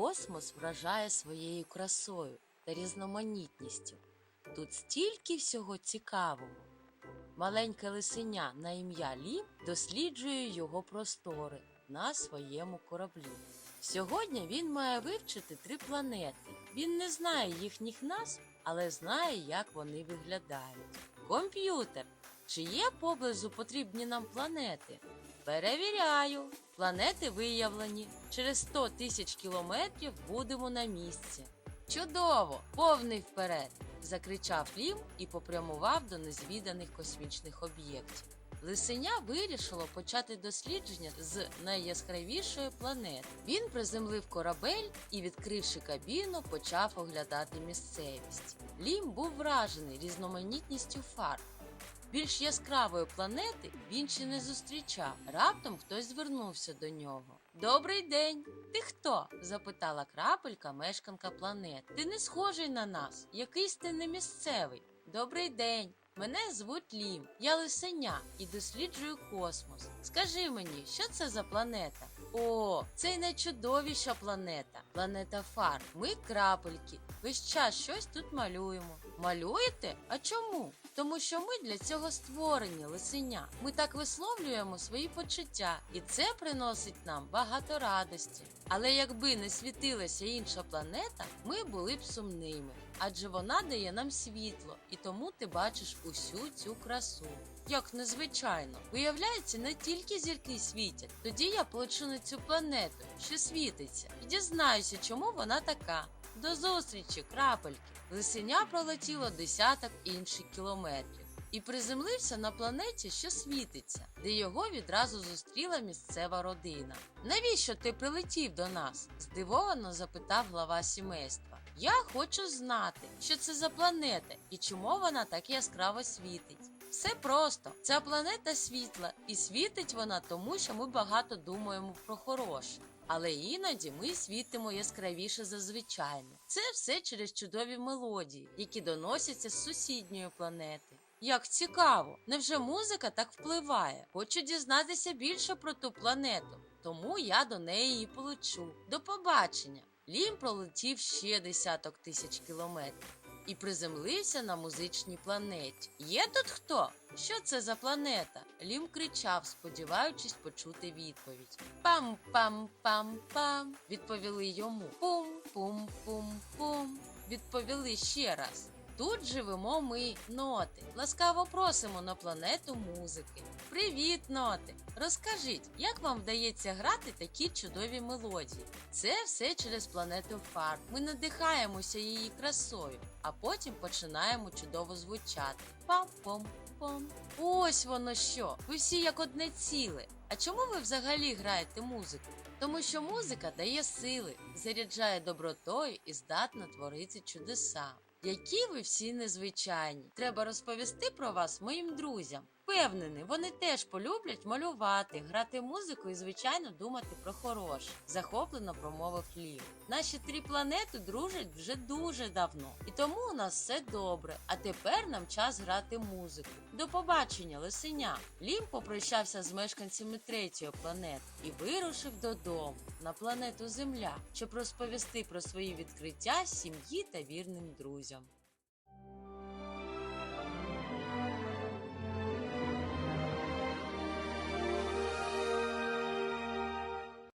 Космос вражає своєю красою та різноманітністю. Тут стільки всього цікавого. Маленьке лисеня на ім'я Лім досліджує його простори на своєму кораблі. Сьогодні він має вивчити три планети. Він не знає їхніх назв, але знає, як вони виглядають. Комп'ютер. Чи є поблизу потрібні нам планети? Перевіряю. Планети виявлені. Через 100 тисяч кілометрів будемо на місці. Чудово! Повний вперед! закричав Лім і попрямував до незвіданих космічних об'єктів. Лисеня вирішило почати дослідження з найяскравішої планети. Він приземлив корабель і, відкривши кабіну, почав оглядати місцевість. Лім був вражений різноманітністю фарб. Більш яскравої планети він ще не зустрічав. Раптом хтось звернувся до нього. Добрий день! Ти хто? запитала крапелька, мешканка планети. Ти не схожий на нас, якийсь ти не місцевий. Добрий день. Мене звуть Лім, я лисеня і досліджую космос. Скажи мені, що це за планета? О, це найчудовіша планета. Планета Фар. Ми крапельки. Весь час щось тут малюємо. Малюєте? А чому? Тому що ми для цього створені лисеня. Ми так висловлюємо свої почуття, і це приносить нам багато радості. Але якби не світилася інша планета, ми були б сумними, адже вона дає нам світло, і тому ти бачиш усю цю красу. Як незвичайно, виявляється, не тільки зірки світять. Тоді я полечу на цю планету, що світиться, і дізнаюся, чому вона така. До зустрічі, крапельки! Лисеня пролетіло десяток інших кілометрів і приземлився на планеті, що світиться, де його відразу зустріла місцева родина. Навіщо ти прилетів до нас? здивовано запитав глава сімейства. Я хочу знати, що це за планета і чому вона так яскраво світить. Все просто. Ця планета світла, і світить вона тому, що ми багато думаємо про хороше. Але іноді ми світимо яскравіше за звичайне. Це все через чудові мелодії, які доносяться з сусідньої планети. Як цікаво, невже музика так впливає? Хочу дізнатися більше про ту планету, тому я до неї і полечу. До побачення! Лім пролетів ще десяток тисяч кілометрів і приземлився на музичній планеті. Є тут хто? Що це за планета? Лім кричав, сподіваючись почути відповідь. Пам-пам-пам-пам. Відповіли йому. Пум-пум-пум-пум. Відповіли ще раз. Тут живемо ми, ноти. Ласкаво просимо на планету музики. Привіт, ноти! Розкажіть, як вам вдається грати такі чудові мелодії? Це все через планету Фар. Ми надихаємося її красою, а потім починаємо чудово звучати. Пам-пом-пом. Ось воно що. Ви всі як одне ціле. А чому ви взагалі граєте музику? Тому що музика дає сили, заряджає добротою і здатна творити чудеса. Які ви всі незвичайні. Треба розповісти про вас моїм друзям. Впевнений, вони теж полюблять малювати, грати музику і, звичайно, думати про хороше, захоплено промовив Лів. Наші три планети дружать вже дуже давно, і тому у нас все добре. А тепер нам час грати музику. До побачення, лисеня. Лім попрощався з мешканцями третьої планети і вирушив додому на планету Земля, щоб розповісти про свої відкриття сім'ї та вірним друзям.